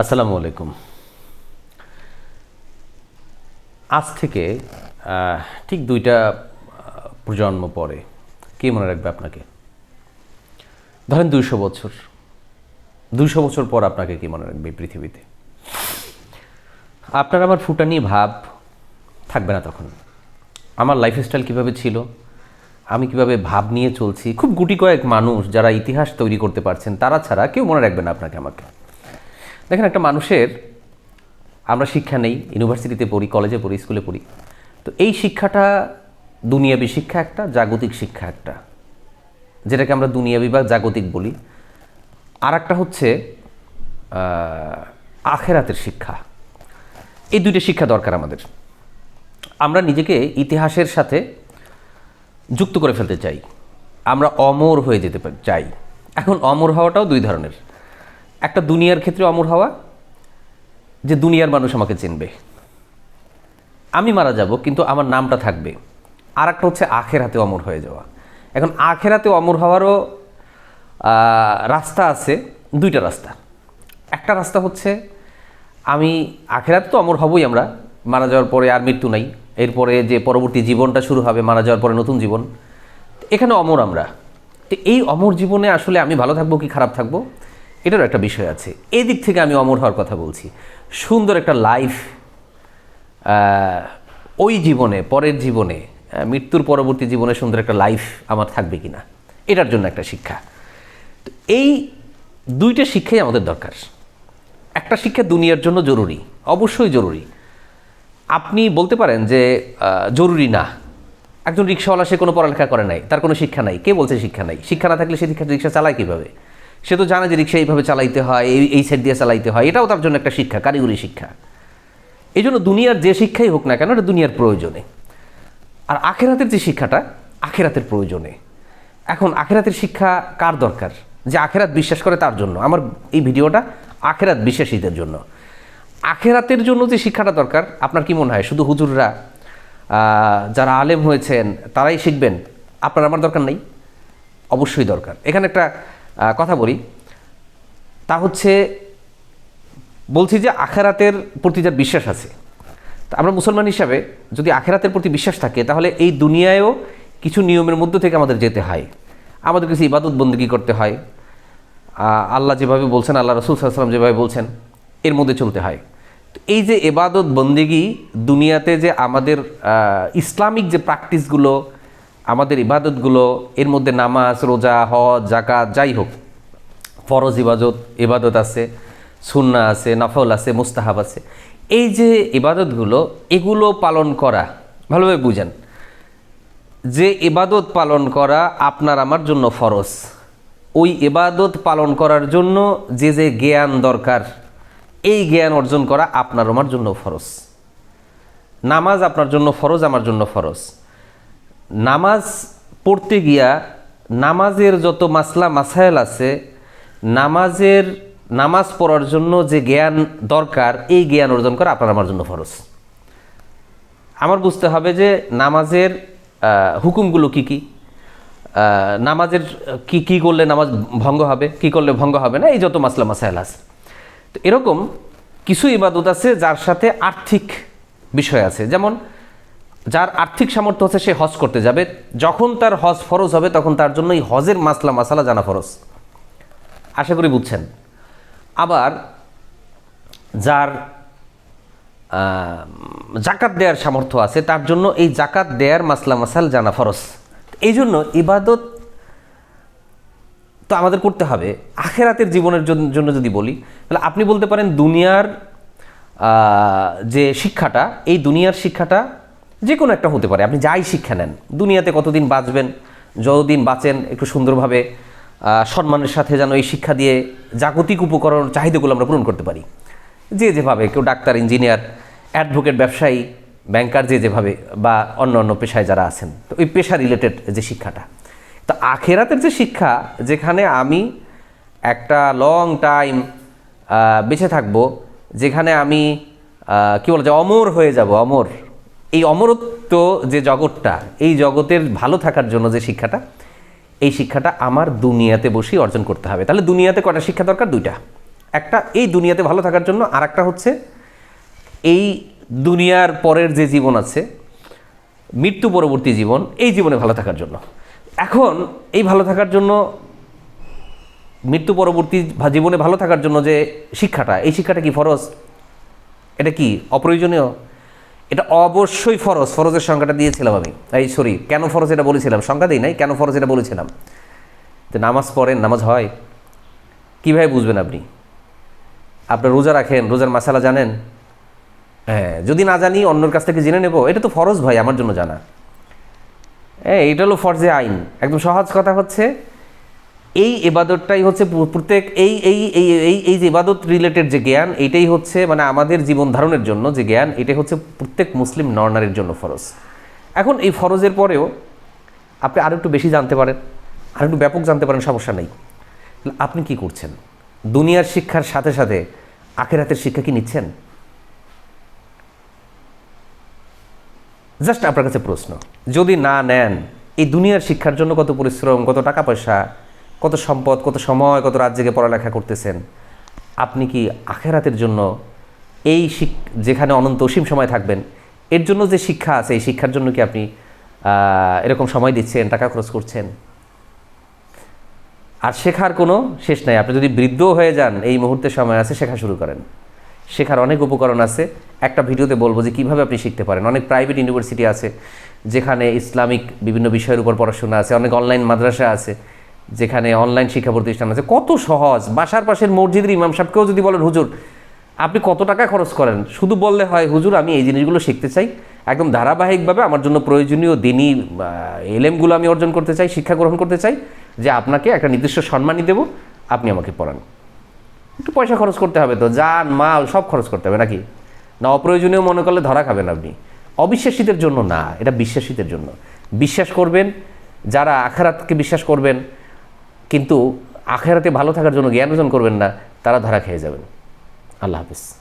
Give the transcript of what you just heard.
আসসালামু আলাইকুম। আজ থেকে ঠিক দুইটা প্রজন্ম পরে, কে মনে রাখবে আপনাকে? ধরেন দুইশো বছর। দুইশো বছর পর আপনাকে কি মনে রাখবে পৃথিবীতে? আপনার আমার ফুটানি ভাব থাকবে না তখন। আমার লাইফস্টাইল কীভাবে ছিল? আমি কীভাবে ভাব নিয়ে চলছি? খুব গুটি কয়েক মানুষ যারা ইতিহাস তৈরি করতে পারছেন, তারা ছাড়া কেউ মনে রাখবে না আপনাকে আমাকে। দেখেন, একটা মানুষের আমরা শিক্ষা নেই ইউনিভার্সিটিতে পড়ি কলেজে পড়ি স্কুলে পড়ি। তো এই শিক্ষাটা দুনিয়াবী শিক্ষা একটা, জাগতিক শিক্ষা একটা। যেটাকে আমরা দুনিয়াবি বা জাগতিক বলি। আর একটা হচ্ছে আখেরাতের শিক্ষা। এই দুইটা শিক্ষা দরকার আমাদের। আমরা নিজেকে ইতিহাসের সাথে যুক্ত করে ফেলতে চাই। আমরা অমর হয়ে যেতে চাই। এখন অমর হওয়াটাও দুই ধরনের। একটা দুনিয়ার ক্ষেত্রে অমর হওয়া যে দুনিয়ার মানুষ আমাকে চিনবে। আমি মারা যাব, কিন্তু আমার নামটা থাকবে। আর একটা হচ্ছে আখের হাতে অমর হয়ে যাওয়া। এখন আখের হাতে অমর হওয়ারও রাস্তা আছে, দুইটা রাস্তা। একটা রাস্তা হচ্ছে, আমি আখেরাতে তো অমর হবই আমরা, মারা যাওয়ার পরে আর মৃত্যু নাই। এরপরে যে পরবর্তী জীবনটা শুরু হবে, মারা যাওয়ার পরে নতুন জীবন। এখানে অমর আমরা। তো এই অমর জীবনে আসলে আমি ভালো থাকব কি খারাপ থাকব? এটারও একটা বিষয় আছে। এই দিক থেকে আমি অমর হওয়ার কথা বলছি। সুন্দর একটা লাইফ ওই জীবনে, পরের জীবনে মৃত্যুর পরবর্তী জীবনে সুন্দর একটা লাইফ আমার থাকবে কি না এটার জন্য একটা শিক্ষা। তো এই দুইটা শিক্ষাই আমাদের দরকার। একটা শিক্ষা দুনিয়ার জন্য জরুরি, অবশ্যই জরুরি। আপনি বলতে পারেন যে জরুরি না। একজন রিক্সাওয়ালা, সে কোনো পড়ালেখা করে নাই, তার কোনো শিক্ষা নাই। কে বলছে শিক্ষা নাই? শিক্ষা না থাকলে সে রিক্সা চালায় কীভাবে? সে তো জানে যে রিক্সা এইভাবে চালাইতে হয়, এই এই সাইড দিয়ে চালাইতে হয়, এটাও তার জন্য একটা শিক্ষা, কারিগরি শিক্ষা। এই জন্য দুনিয়ার যে শিক্ষাই হোক না কেন, এটা দুনিয়ার প্রয়োজনে। আর আখেরাতের যে শিক্ষাটা, আখেরাতের প্রয়োজনে। এখন আখেরাতের শিক্ষা কার দরকার? যে আখেরাত বিশ্বাস করে তার জন্য। আমার এই ভিডিওটা আখেরাত বিশ্বাসীদের জন্য। আখেরাতের জন্য যে শিক্ষাটা দরকার, আপনার কি মনে হয়? শুধু হুজুররা যারা আলেম হয়েছেন, তারাই শিখবেন? আপনার আমার দরকার নেই? অবশ্যই দরকার। এখানে একটা কথা বলি। তা হচ্ছে, বলছি যে আখেরাতের প্রতি যার বিশ্বাস আছে। আমরা মুসলমান হিসাবে যদি আখেরাতের প্রতি বিশ্বাস থাকে, তাহলে এই দুনিয়ায়ও কিছু নিয়মের মধ্য থেকে আমাদের যেতে হয়। আমাদের কিছু ইবাদত বন্দী করতে হয়। আল্লাহ যেভাবে বলছেন, আল্লাহ রসুল সাল্লাম যেভাবে বলছেন, এর মধ্যে চলতে হয়। এই যে এবাদত বন্দেগি দুনিয়াতে যে আমাদের ইসলামিক যে প্র্যাকটিসগুলো আমাদের ইবাদতগুলো, এর মধ্যে নামাজ, রোজা, হজ জাকাত যাই হোক, ফরজ ইবাদত ইবাদত আছে সুন্না আছে, নফল আছে, মুস্তাহাব আছে। এই যে ইবাদতগুলো, এগুলো পালন করা, ভালোভাবে বুঝেন। যে ইবাদত পালন করা আপনার আমার জন্য ফরজ, ওই ইবাদত পালন করার জন্য যে যে জ্ঞান দরকার, এই জ্ঞান অর্জন করা আপনার আমার জন্য ফরজ। নামাজ আপনার জন্য ফরজ, আমার জন্য ফরজ। নামাজ পড়তে গিয়া নামাজের যত মাসলা, মাসাইল আছে, নামাজের নামাজ পড়ার জন্য যে জ্ঞান দরকার, এই জ্ঞান অর্জন করা আপনার আমার জন্য ফরজ। আমার বুঝতে হবে যে নামাজের হুকুমগুলো কি কি? নামাজের কি কি করলে নামাজ ভঙ্গ হবে, কি করলে ভঙ্গ হবে না? এই যত মাসলা, মাসাইল আছে। তো এরকম কিছু ইবাদত আছে যার সাথে আর্থিক বিষয় আছে। যেমন যার আর্থিক সামর্থ্য আছে সে হজ করতে যাবে। যখন তার হজ ফরজ হবে, তখন তার জন্য এই হজের মাসলা মাসালা জানা ফরজ। আশা করি বুঝছেন। আবার যার জাকাত দেওয়ার সামর্থ্য আছে, তার জন্য এই জাকাত দেওয়ার মাসলা মাসাল জানা ফরজ। এই জন্য ইবাদত তো আমাদের করতে হবে। আখেরাতের জীবনের জন্য যদি বলি, তাহলে আপনি বলতে পারেন দুনিয়ার যে শিক্ষাটা, এই দুনিয়ার শিক্ষাটা যে কোনো একটা হতে পারে। আপনি যাই শিক্ষা নেন, দুনিয়াতে কতদিন বাঁচবেন, যতদিন বাঁচেন, একটু সুন্দরভাবে সম্মানের সাথে যেন এই শিক্ষা দিয়ে জাগতিক উপকরণ, চাহিদাগুলো আমরা পূরণ করতে পারি। যে যেভাবে কেউ ডাক্তার, ইঞ্জিনিয়ার, অ্যাডভোকেট, ব্যবসায়ী, ব্যাংকার যে যেভাবে, বা অন্য অন্য পেশায় যারা আছেন, তো ওই পেশা রিলেটেড যে শিক্ষাটা। তো আখেরাতের যে শিক্ষা, যেখানে আমি একটা লং টাইম বেঁচে থাকব, যেখানে আমি কি বলা যায় অমর হয়ে যাব, অমর। এই অমরত্ব যে জগৎটা, এই জগতের ভালো থাকার জন্য যে শিক্ষাটা, এই শিক্ষাটা আমার দুনিয়াতে বসেই অর্জন করতে হবে। তাহলে দুনিয়াতে কটা শিক্ষা দরকার? দুইটা। একটা, এই দুনিয়াতে ভালো থাকার জন্য আর একটা হচ্ছে এই দুনিয়ার পরের যে জীবন আছে, মৃত্যু পরবর্তী জীবন, এই জীবনে ভালো থাকার জন্য। এখন এই ভালো থাকার জন্য, মৃত্যু পরবর্তী জীবনে ভালো থাকার জন্য যে শিক্ষাটা, এই শিক্ষাটা কি ফরজ? এটা কি অপ্রয়োজনীয়? এটা অবশ্যই ফরজ, ফরজের সংখ্যাটা দিয়েছিলাম আমি। এই, সরি, কেন ফরজ এটা বলেছিলাম? সংখ্যা দিই নাই, কেন ফরজ এটা বলেছিলাম? যে নামাজ পড়েন, নামাজ হয়। কীভাবে বুঝবেন আপনি? আপনার রোজা রাখেন, রোজার মাসালা জানেন? হ্যাঁ যদি না জানি, অন্যর কাছ থেকে জেনে নেব। এটা তো ফরজ ভাই, আমার জন্য জানা। হ্যাঁ এটা হলো ফরজে আইন। একদম সহজ কথা হচ্ছে এই এবাদতটাই হচ্ছে প্রত্যেক এই এই এই এই যে এবাদত রিলেটেড যে জ্ঞান, এটাই হচ্ছে মানে আমাদের জীবন ধারণের জন্য যে জ্ঞান, এটাই হচ্ছে প্রত্যেক মুসলিম নরনারীর জন্য ফরজ। এখন এই ফরজের পরেও আপনি আরও একটু বেশি জানতে পারেন, আর একটু ব্যাপক জানতে পারেন, সমস্যা নেই। আপনি কি করছেন? দুনিয়ার শিক্ষার সাথে সাথে আখেরাতের শিক্ষা কি নিচ্ছেন? জাস্ট আপনার কাছে প্রশ্ন, যদি না নেন, এই দুনিয়ার শিক্ষার জন্য কত পরিশ্রম, কত টাকা পয়সা কত সম্পদ, কত সময়, কত রাত জেগে পড়ালেখা করতেছেন। আপনি কি আখেরাতের জন্য এই শিক, যেখানে অনন্ত অসীম সময় থাকবেন, এর জন্য যে শিক্ষা আছে, এই শিক্ষার জন্য কি আপনি এরকম সময় দিচ্ছেন, টাকা খরচ করছেন? আর শেখার কোনো শেষ নাই। আপনি যদি বৃদ্ধ হয়ে যান, এই মুহূর্তে সময় আছে, শেখা শুরু করেন। শেখার অনেক উপকরণ আছে। একটা ভিডিওতে বলব যে কীভাবে আপনি শিখতে পারেন। অনেক প্রাইভেট ইউনিভার্সিটি আছে, যেখানে ইসলামিক বিভিন্ন বিষয়ের উপর পড়াশোনা আছে, অনেক অনলাইন মাদ্রাসা আছে। যেখানে অনলাইন শিক্ষা প্রতিষ্ঠান আছে, কত সহজ। বাসার পাশের মসজিদের ইমাম সাহেবকেও যদি বলেন, হুজুর, আপনি কত টাকা খরচ করেন? শুধু বললে হয়, হুজুর, আমি এই জিনিসগুলো শিখতে চাই। একদম ধারাবাহিকভাবে আমার জন্য প্রয়োজনীয় দিনই এলেমগুলো আমি অর্জন করতে চাই, শিক্ষা গ্রহণ করতে চাই, যে আপনাকে একটা নির্দিষ্ট সম্মানই দেবো, আপনি আমাকে পড়ান। একটু পয়সা খরচ করতে হবে তো, যান, মাল, সব খরচ করতে হবে নাকি? না, অপ্রয়োজনীয় মনে করলে ধরা খাবেন আপনি। অবিশ্বাসীদের জন্য না, এটা বিশ্বাসীদের জন্য। বিশ্বাস করবেন, যারা আখারাতকে বিশ্বাস করবেন কিন্তু আখেরাতে ভালো থাকার জন্য জ্ঞান অর্জন করবেন না, তারা ধরা খেয়ে যাবেন। আল্লাহ হাফিজ।